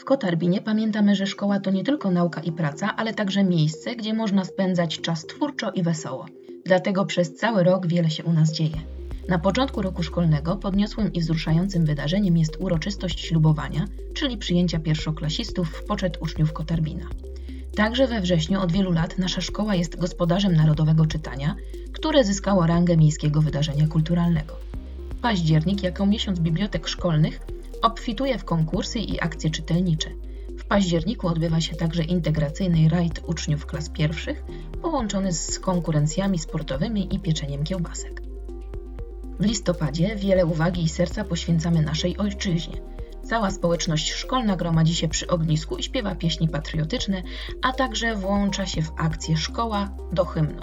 W Kotarbinie pamiętamy, że szkoła to nie tylko nauka i praca, ale także miejsce, gdzie można spędzać czas twórczo i wesoło. Dlatego przez cały rok wiele się u nas dzieje. Na początku roku szkolnego podniosłym i wzruszającym wydarzeniem jest uroczystość ślubowania, czyli przyjęcia pierwszoklasistów w poczet uczniów Kotarbina. Także we wrześniu od wielu lat nasza szkoła jest gospodarzem Narodowego Czytania, które zyskało rangę miejskiego wydarzenia kulturalnego. Październik, jako miesiąc bibliotek szkolnych, obfituje w konkursy i akcje czytelnicze. W październiku odbywa się także integracyjny rajd uczniów klas pierwszych, połączony z konkurencjami sportowymi i pieczeniem kiełbasek. W listopadzie wiele uwagi i serca poświęcamy naszej ojczyźnie. Cała społeczność szkolna gromadzi się przy ognisku i śpiewa pieśni patriotyczne, a także włącza się w akcję Szkoła do hymnu.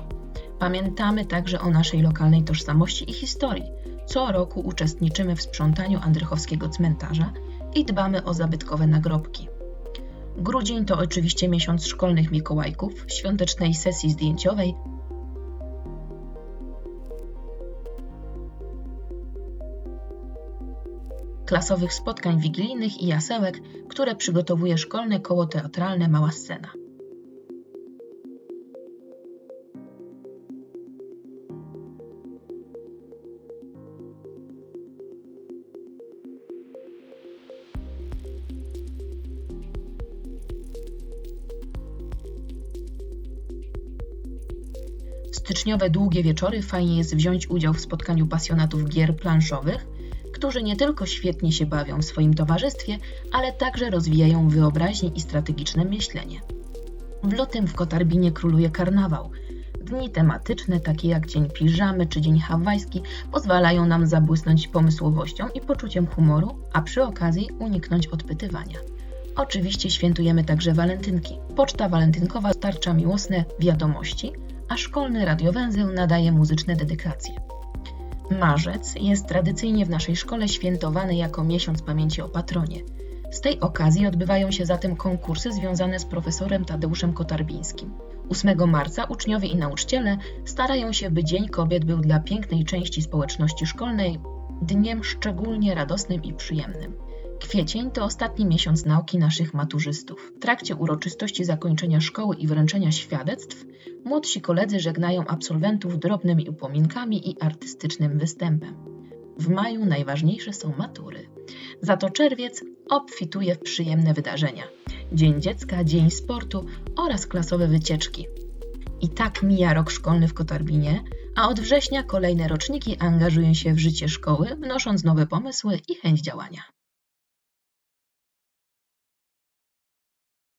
Pamiętamy także o naszej lokalnej tożsamości i historii. Co roku uczestniczymy w sprzątaniu Andrychowskiego cmentarza i dbamy o zabytkowe nagrobki. Grudzień to oczywiście miesiąc szkolnych Mikołajków, świątecznej sesji zdjęciowej, klasowych spotkań wigilijnych i jasełek, które przygotowuje szkolne koło teatralne Mała Scena. Styczniowe długie wieczory fajnie jest wziąć udział w spotkaniu pasjonatów gier planszowych, którzy nie tylko świetnie się bawią w swoim towarzystwie, ale także rozwijają wyobraźnię i strategiczne myślenie. W lutym w Kotarbinie króluje karnawał. Dni tematyczne, takie jak Dzień Piżamy czy Dzień Hawajski, pozwalają nam zabłysnąć pomysłowością i poczuciem humoru, a przy okazji uniknąć odpytywania. Oczywiście świętujemy także walentynki. Poczta walentynkowa starcza miłosne wiadomości, a szkolny radiowęzeł nadaje muzyczne dedykacje. Marzec jest tradycyjnie w naszej szkole świętowany jako miesiąc pamięci o patronie. Z tej okazji odbywają się zatem konkursy związane z profesorem Tadeuszem Kotarbińskim. 8 marca uczniowie i nauczyciele starają się, by Dzień Kobiet był dla pięknej części społeczności szkolnej dniem szczególnie radosnym i przyjemnym. Kwiecień to ostatni miesiąc nauki naszych maturzystów. W trakcie uroczystości zakończenia szkoły i wręczenia świadectw młodsi koledzy żegnają absolwentów drobnymi upominkami i artystycznym występem. W maju najważniejsze są matury. Za to czerwiec obfituje w przyjemne wydarzenia. Dzień dziecka, dzień sportu oraz klasowe wycieczki. I tak mija rok szkolny w Kotarbinie, a od września kolejne roczniki angażują się w życie szkoły, wnosząc nowe pomysły i chęć działania.